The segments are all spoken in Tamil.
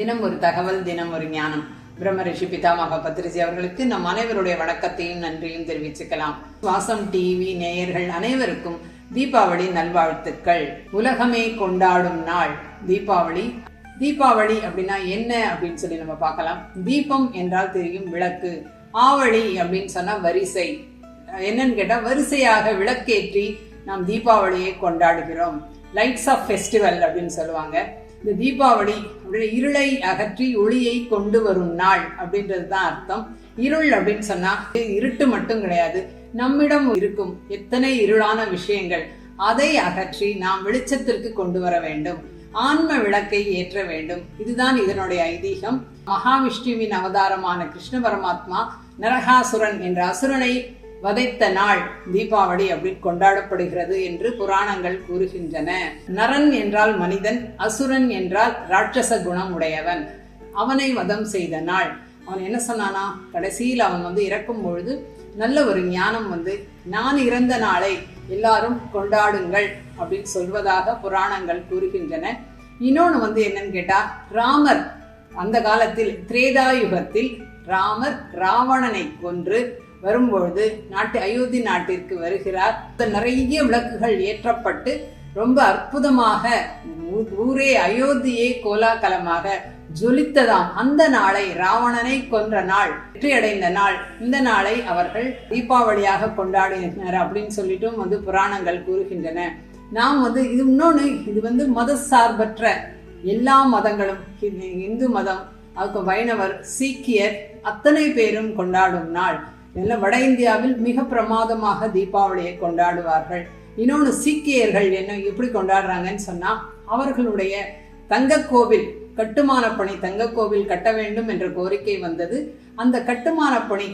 தினம் ஒரு தகவல் தினம் ஒரு ஞானம். பிரம்ம ரிஷி பிதாமக பத்ரிசி அவர்களுக்கு நம் அனைவருடைய வணக்கத்தையும் நன்றியும் தெரிவிச்சுக்கலாம். சுவாசம் டிவி நேயர்கள் அனைவருக்கும் தீபாவளி நல்வாழ்த்துக்கள். உலகமே கொண்டாடும் நாள். தீபாவளி. தீபாவளி அப்படின்னா என்ன அப்படின்னு சொல்லி நம்ம பார்க்கலாம். தீபம் என்றால் தெரியும் விளக்கு. ஆவழி அப்படின்னு சொன்னா வரிசை. என்னன்னு கேட்டா வரிசையாக விளக்கேற்றி நாம் தீபாவளியை கொண்டாடுகிறோம். லைட்ஸ் ஆஃப் ஃபெஸ்டிவல் அப்படின்னு சொல்லுவாங்க. இந்த தீபாவளி இருளை அகற்றி ஒளியை கொண்டு வரும் நாள் அப்படின்றது தான் அர்த்தம். இருள் அப்படின்னு சொன்னா இருட்டு மட்டும் கிடையாது. நம்மிடம் இருக்கும் எத்தனை இருளான விஷயங்கள் அதை அகற்றி நாம் வெளிச்சத்திற்கு கொண்டு வர வேண்டும். ஆன்ம விளக்கை ஏற்ற வேண்டும். இதுதான் இதனுடைய ஐதீகம். மகாவிஷ்ணுவின் அவதாரமான கிருஷ்ண பரமாத்மா நரகாசுரன் என்ற அசுரனை வதைத்த நாள் தீபாவளி அப்படி கொண்டாடப்படுகிறது என்று புராணங்கள் கூறுகின்றன. நரன் என்றால் மனிதன் அசுரன் என்றால் ராட்சச குணம் உடையவன் அவனை வதம் செய்த நாள். அவன் என்ன சொன்னானா? கடைசியில் அவன் வந்து இறக்கும் பொழுது நல்ல ஒரு ஞானம் வந்து நான் இறந்த நாளை எல்லாரும் கொண்டாடுங்கள் அப்படின்னு சொல்வதாக புராணங்கள் கூறுகின்றன. இன்னொன்று வந்து என்னன்னு கேட்டா ராமர் அந்த காலத்தில் திரேதாயுகத்தில் ராமர் ராவணனை கொன்று வரும்பொழுது நாட்டு அயோத்தி நாட்டிற்கு வருகிறார். நிறைய விளக்குகள் ஏற்றப்பட்டு ரொம்ப அற்புதமாக ஊரே அயோத்தியே கோலாகலமாக ஜொலித்ததாம். அந்த நாளை ராவணனை கொன்ற நாள் வெற்றியடைந்த நாள் இந்த நாளை அவர்கள் தீபாவளியாக கொண்டாடினர் அப்படின்னு சொல்லிட்டும் வந்து புராணங்கள் கூறுகின்றன. நாம் வந்து இது இன்னொன்று இது வந்து மத சார்பற்ற எல்லா மதங்களும் இந்து மதம் அதுக்கு வைணவர் சீக்கியர் அத்தனை பேரும் கொண்டாடும் நாள். எல்லாம் வட இந்தியாவில் மிக பிரமாதமாக தீபாவளியை கொண்டாடுவார்கள். இன்னொன்று சீக்கியர்கள் என்ன எப்படி கொண்டாடுறாங்கன்னு சொன்னால் அவர்களுடைய தங்க கோவில் கட்டுமான பணி தங்க கோவில் கட்ட வேண்டும் என்ற கோரிக்கை வந்தது. அந்த கட்டுமான பணி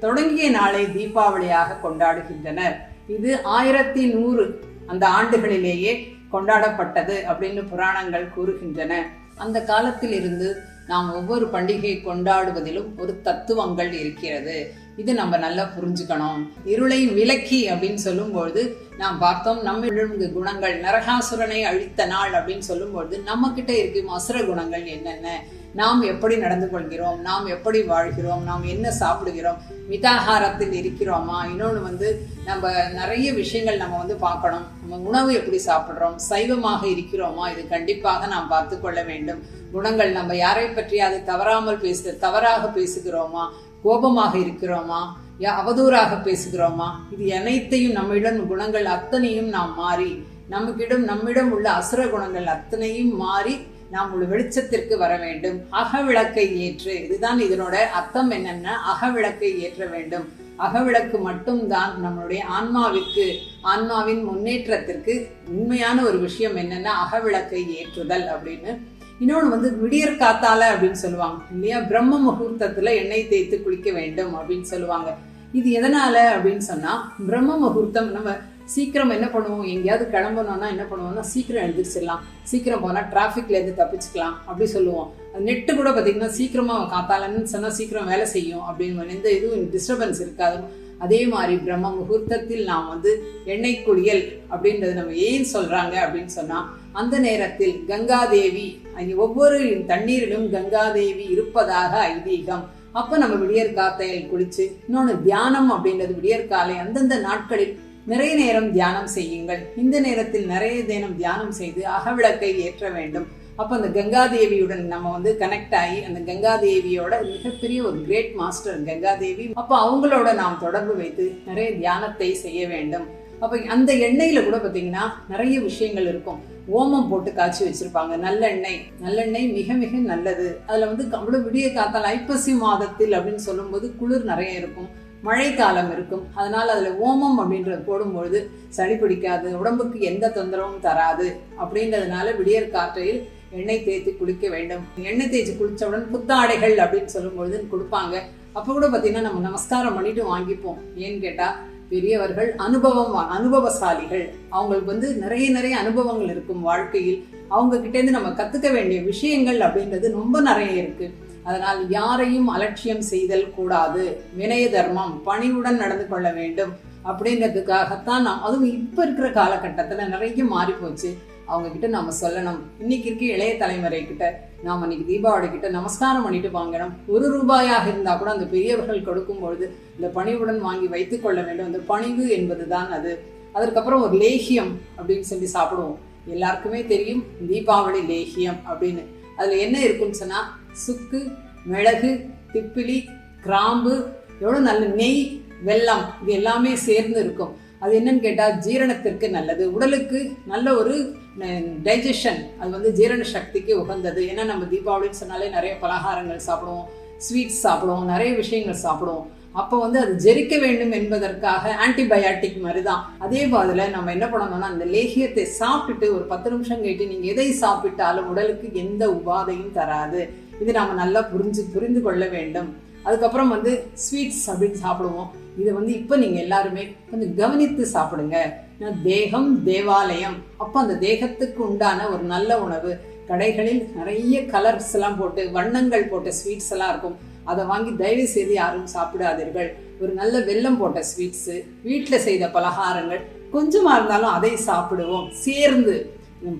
தொடங்கிய நாளை தீபாவளியாக கொண்டாடுகின்றனர். இது ஆயிரத்தி நூறு அந்த ஆண்டுகளிலேயே கொண்டாடப்பட்டது அப்படின்னு புராணங்கள் கூறுகின்றன. அந்த காலத்தில் இருந்து நாம் ஒவ்வொரு பண்டிகையை கொண்டாடுவதிலும் ஒரு தத்துவங்கள் இருக்கிறது. இது நம்ம நல்லா புரிஞ்சுக்கணும். இருளை விலக்கி அப்படின்னு சொல்லும்பொழுது நாம் பார்த்தோம் நம்ம குணங்கள் நரகாசுரனை அழித்த நாள் அப்படின்னு சொல்லும்பொழுது நம்ம கிட்ட இருக்கும் அசுர குணங்கள் என்னென்ன? நாம் எப்படி நடந்து கொள்கிறோம்? நாம் எப்படி வாழ்கிறோம்? நாம் என்ன சாப்பிடுகிறோம்? மிதாகாரத்தில் இருக்கிறோமா? இன்னொன்று வந்து நம்ம நிறைய விஷயங்கள் நம்ம வந்து பார்க்கணும். நம்ம உணவு எப்படி சாப்பிட்றோம்? சைவமாக இருக்கிறோமா? இது கண்டிப்பாக நாம் பார்த்து கொள்ள வேண்டும். குணங்கள் நம்ம யாரை பற்றி அதை தவறாமல் பேச தவறாக பேசுகிறோமா? கோபமாக இருக்கிறோமா? அவதூறாக பேசுகிறோமா? இது அனைத்தையும் நம்மிடம் குணங்கள் அத்தனையும் நாம் மாறி நம்மக்கிடம் நம்மிடம் உள்ள அசுர குணங்கள் அத்தனையும் மாறி நாம் ஒரு வெளிச்சத்திற்கு வர வேண்டும். அகவிளக்கை ஏற்று இதுதான் இதனோட அர்த்தம் என்னன்னா அகவிளக்கை ஏற்ற வேண்டும். அகவிளக்கு மட்டும்தான் நம்மளுடைய ஆன்மாவிற்கு ஆன்மாவின் முன்னேற்றத்திற்கு உண்மையான ஒரு விஷயம் என்னன்னா அகவிளக்கை ஏற்றுதல் அப்படின்னு. இன்னொன்று வந்து விடியற் காத்தால அப்படின்னு சொல்லுவாங்க இல்லையா? பிரம்ம முகூர்த்தத்துல எண்ணெய் தேய்த்து குளிக்க வேண்டும் அப்படின்னு சொல்லுவாங்க. இது எதனால அப்படின்னு சொன்னா பிரம்ம முகூர்த்தம் நம்ம சீக்கிரம் என்ன பண்ணுவோம்? எங்கேயாவது கிளம்பணும்னா என்ன பண்ணுவோம்னா சீக்கிரம் எழுந்திரிச்சிடலாம். சீக்கிரம் போனால் டிராஃபிக்ல இருந்து தப்பிச்சுக்கலாம். அப்படி சொல்லுவோம். நெட்டு கூட பார்த்தீங்கன்னா சீக்கிரமாக காத்தாலன்னு சொன்னால் சீக்கிரம் வேலை செய்யும் அப்படின்னு எந்த இதுவும் டிஸ்டர்பன்ஸ் இருக்காது. அதே மாதிரி பிரம்ம முகூர்த்தத்தில் நாம் வந்து எண்ணெய் குளியல் அப்படின்றது நம்ம ஏன் சொல்கிறாங்க அப்படின்னு சொன்னால் அந்த நேரத்தில் கங்காதேவி ஒவ்வொரு தண்ணீரிலும் கங்காதேவி இருப்பதாக ஐதீகம். அப்போ நம்ம விடியற்காத்தையில் குளித்து குளிச்சு இன்னொன்று தியானம் அப்படின்றது விடியற்காலை அந்தந்த நாட்களில் நிறைய நேரம் தியானம் செய்யுங்கள். இந்த நேரத்தில் நிறைய தினம் தியானம் செய்து அகவிளக்கை ஏற்ற வேண்டும். அப்போ அந்த கங்காதேவியுடன் நம்ம வந்து கனெக்ட் ஆகி அந்த கங்காதேவியோட மிகப்பெரிய ஒரு கிரேட் மாஸ்டர் கங்காதேவி. அப்போ அவங்களோட நாம் தொடர்பு வைத்து நிறைய தியானத்தை செய்ய வேண்டும். அப்போ அந்த எண்ணெயில் கூட பார்த்தீங்கன்னா நிறைய விஷயங்கள் இருக்கும். ஓமம் போட்டு காய்ச்சி வச்சுருப்பாங்க. நல்லெண்ணெய். நல்லெண்ணெய் மிக மிக நல்லது. அதில் வந்து அவ்வளோ விடிய காத்தால் ஐப்பசி மாதத்தில் அப்படின்னு சொல்லும்போது குளிர் நிறைய இருக்கும். மழைக்காலம் இருக்கும். அதனால் அதில் ஓமம் அப்படின்றது போடும்பொழுது சளி பிடிக்காது உடம்புக்கு எந்த தொந்தரவும் தராது அப்படின்றதுனால விடியற் காற்றையில் எண்ணெய் தேய்த்து குளிக்க வேண்டும். எண்ணெய் தேய்ச்சி குளித்தவுடன் புத்தாடைகள் அப்படின்னு சொல்லும்பொழுது கொடுப்பாங்க. அப்போ கூட பார்த்தீங்கன்னா நம்ம நமஸ்காரம் பண்ணிட்டு வாங்கிப்போம். ஏன்னு கேட்டால் பெரியவர்கள் அனுபவம் அனுபவசாலிகள். அவங்களுக்கு வந்து நிறைய நிறைய அனுபவங்கள் இருக்கும் வாழ்க்கையில். அவங்க கிட்டேருந்து நம்ம கற்றுக்க வேண்டிய விஷயங்கள் அப்படின்றது ரொம்ப நிறைய இருக்குது அதனால் யாரையும் அலட்சியம் செய்தல் கூடாது. வினய தர்மம் பணிவுடன் நடந்து கொள்ள வேண்டும் அப்படின்றதுக்காகத்தான் நாம் அதுவும் இப்போ இருக்கிற காலகட்டத்தில் நிறைய மாறி போச்சு அவங்க கிட்ட சொல்லணும். இன்னைக்கு இருக்க இளைய தலைமுறை கிட்ட நாம் இன்னைக்கு தீபாவளி கிட்ட நமஸ்காரம் பண்ணிட்டு வாங்கணும். ஒரு ரூபாயாக இருந்தால் கூட அந்த பெரியவர்கள் கொடுக்கும் பொழுது இந்த பணிவுடன் வாங்கி வைத்து கொள்ள வேண்டும். அந்த பணிவு என்பதுதான் அது. அதற்கப்புறம் ஒரு லேகியம் அப்படின்னு சொல்லி சாப்பிடுவோம். எல்லாருக்குமே தெரியும் தீபாவளி லேகியம் அப்படின்னு. அதில் என்ன இருக்குன்னு சொன்னால் சுக்கு மிளகு திப்பிலி கிராம்பு எவ்வளோ நல்ல நெய் வெல்லம் இது எல்லாமே சேர்ந்து இருக்கும். அது என்னன்னு கேட்டால் ஜீரணத்திற்கு நல்லது. உடலுக்கு நல்ல ஒரு டைஜஷன் அது வந்து ஜீரண சக்திக்கு உகந்தது. ஏன்னா நம்ம தீபாவளின்னு சொன்னாலே நிறைய பலகாரங்கள் சாப்பிடுவோம் ஸ்வீட்ஸ் சாப்பிடுவோம் நிறைய விஷயங்கள் சாப்பிடுவோம். அப்போ வந்து அது ஜெரிக்க வேண்டும் என்பதற்காக ஆன்டிபயாட்டிக் மாதிரி தான் அதே போதில் நம்ம என்ன பண்ணணும்னா அந்த லேகியத்தை சாப்பிட்டுட்டு ஒரு பத்து நிமிஷம் கேட்டு நீங்கள் எதை சாப்பிட்டாலும் உடலுக்கு எந்த உபாதையும் தராது. இது நாம் நல்லா புரிஞ்சு புரிந்து கொள்ள வேண்டும். அதுக்கப்புறம் வந்து ஸ்வீட்ஸ் அப்படின்னு சாப்பிடுவோம். இதை வந்து இப்போ நீங்கள் எல்லாருமே கொஞ்சம் கவனித்து சாப்பிடுங்க. தேகம் தேவாலயம். அப்போ அந்த தேகத்துக்கு உண்டான ஒரு நல்ல உணவு. கடைகளில் நிறைய கலர்ஸ் எல்லாம் போட்டு வண்ணங்கள் போட்ட ஸ்வீட்ஸ் எல்லாம் இருக்கும். அதை வாங்கி தயவு செய்து யாரும் சாப்பிடாதீர்கள். ஒரு நல்ல வெல்லம் போட்ட ஸ்வீட்ஸு வீட்டில் செய்த பலகாரங்கள் கொஞ்சமாக இருந்தாலும் அதை சாப்பிடுவோம். சேர்ந்து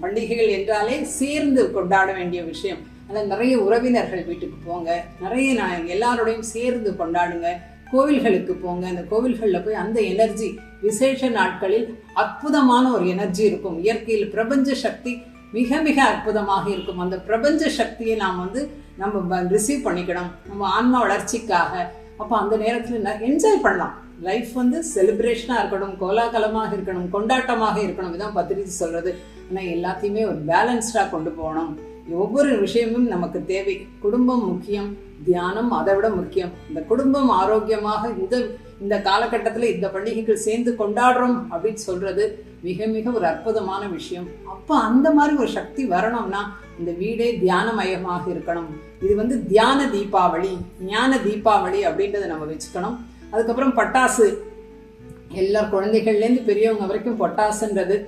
பண்டிகைகள் என்றாலே சேர்ந்து கொண்டாட வேண்டிய விஷயம். அதில் நிறைய உறவினர்கள் வீட்டுக்கு போங்க. நிறைய நான் எல்லாரோடையும் சேர்ந்து கொண்டாடுங்க. கோவில்களுக்கு போங்க. அந்த கோவில்களில் போய் அந்த எனர்ஜி விசேஷ நாட்களில் அற்புதமான ஒரு எனர்ஜி இருக்கும். இயற்கையில் பிரபஞ்ச சக்தி மிக மிக அற்புதமாக இருக்கும். அந்த பிரபஞ்ச சக்தியை நாம் வந்து நம்ம ரிசீவ் பண்ணிக்கணும். நம்ம ஆன்மா வளர்ச்சிக்காக. அப்போ அந்த நேரத்தில் என்ஜாய் பண்ணலாம். லைஃப் வந்து செலிப்ரேஷனாக இருக்கணும் கோலாகலமாக இருக்கணும் கொண்டாட்டமாக இருக்கணும் இதான் பத்திரிக்கை சொல்கிறது ஆனால் எல்லாத்தையுமே ஒரு பேலன்ஸ்டாக கொண்டு போகணும். ஒவ்வொரு விஷயமும் நமக்கு தேவை. குடும்பம் முக்கியம் தியானம் அதை விட முக்கியம். இந்த குடும்பம் ஆரோக்கியமாக இந்த இந்த காலகட்டத்தில் இந்த பண்டிகைகள் சேர்ந்து கொண்டாடுறோம் அப்படின்னு சொல்கிறது மிக மிக ஒரு அற்புதமான விஷயம். அப்போ அந்த மாதிரி ஒரு சக்தி வரணும்னா இந்த வீடே தியானமயமாக இருக்கணும். இது வந்து தியான தீபாவளி ஞான தீபாவளி அப்படின்றத நம்ம வச்சுக்கணும். அதுக்கப்புறம் பட்டாசு. எல்லா குழந்தைகள்லேருந்து பெரியவங்க வரைக்கும் பட்டாசுன்றது.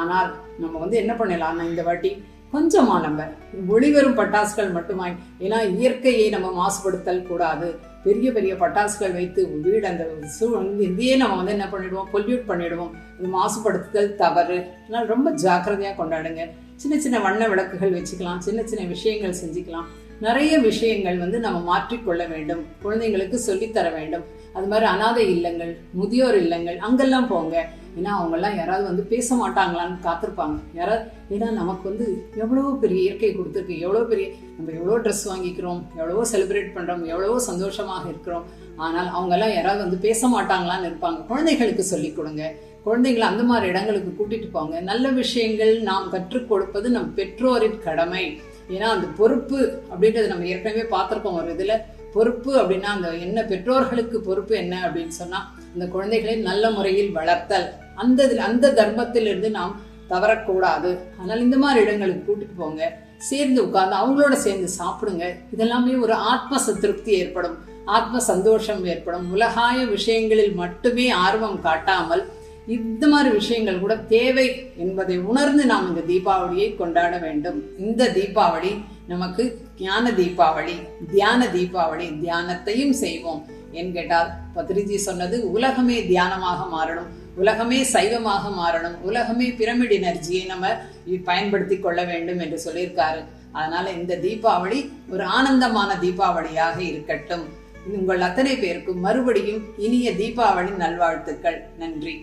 ஆனால் நம்ம வந்து என்ன பண்ணலாம் இந்த வாட்டி கொஞ்சமா நம்ம ஒளிவரும் பட்டாசுகள் மட்டுமாய். ஏன்னா இயற்கையை நம்ம மாசுபடுத்தல் கூடாது. பெரிய பெரிய பட்டாசுகள் வைத்து வீடு அந்த சூ இதையே நம்ம வந்து என்ன பண்ணிடுவோம்? பொல்யூட் பண்ணிடுவோம். இது மாசுபடுத்துதல் தவறு. அதனால் ரொம்ப ஜாக்கிரதையாக கொண்டாடுங்க. சின்ன சின்ன வண்ண விளக்குகள் வச்சுக்கலாம். சின்ன சின்ன விஷயங்கள் செஞ்சுக்கலாம். நிறைய விஷயங்கள் வந்து நம்ம மாற்றிக்கொள்ள வேண்டும். குழந்தைங்களுக்கு சொல்லித்தர வேண்டும். அது மாதிரி அனாதை இல்லங்கள் முதியோர் இல்லங்கள் அங்கெல்லாம் போங்க. ஏன்னா அவங்கெல்லாம் யாராவது வந்து பேச மாட்டாங்களான்னு காத்திருப்பாங்க. யாராவது ஏன்னா நமக்கு வந்து எவ்வளவோ பெரிய இயற்கை கொடுத்துருக்கு. எவ்வளோ பெரிய நம்ம எவ்வளோ ட்ரெஸ் வாங்கிக்கிறோம் எவ்வளவோ செலிப்ரேட் பண்ணுறோம் எவ்வளவோ சந்தோஷமாக இருக்கிறோம். ஆனால் அவங்கெல்லாம் யாராவது வந்து பேச மாட்டாங்களான்னு இருப்பாங்க. குழந்தைகளுக்கு சொல்லிக் கொடுங்க. குழந்தைங்களை அந்த மாதிரி இடங்களுக்கு கூட்டிட்டு போங்க. நல்ல விஷயங்கள் நாம் கற்றுக் கொடுப்பது நம் பெற்றோரின் கடமை. ஏன்னா அந்த பொறுப்பு அப்படின்றது நம்ம ஏற்கனவே பார்த்துருக்கோம் ஒரு இதில். பொறுப்பு அப்படின்னா அந்த என்ன பெற்றோர்களுக்கு பொறுப்பு என்ன அப்படின்னு சொன்னால் அந்த குழந்தைகளை நல்ல முறையில் வளர்த்தல். அந்த அந்த தர்மத்திலிருந்து நாம் தவறக்கூடாது. அதனால் இந்த மாதிரி இடங்களுக்கு கூட்டிட்டு போங்க. சேர்ந்து உட்கார்ந்து அவங்களோட சேர்ந்து சாப்பிடுங்க. இதெல்லாமே ஒரு ஆத்ம சந்திருப்தி ஏற்படும். ஆத்ம சந்தோஷம் ஏற்படும். உலகாய விஷயங்களில் மட்டுமே ஆர்வம் காட்டாமல் இந்த மாதிரி விஷயங்கள் கூட தேவை என்பதை உணர்ந்து நாம் இந்த தீபாவளியை கொண்டாட வேண்டும். இந்த தீபாவளி நமக்கு ஞான தீபாவளி தியான தீபாவளி தியானத்தையும் செய்வோம். ஏன் கேட்டால் பத்ரிஜி சொன்னது உலகமே தியானமாக மாறணும். உலகமே சைவமாக மாறணும். உலகமே பிரமிட் எனர்ஜியை நம்ம பயன்படுத்தி கொள்ள வேண்டும் என்று சொல்லியிருக்காரு. அதனால இந்த தீபாவளி ஒரு ஆனந்தமான தீபாவளியாக இருக்கட்டும். உங்கள் அத்தனை பேருக்கும் மறுபடியும் இனிய தீபாவளி நல்வாழ்த்துக்கள். நன்றி.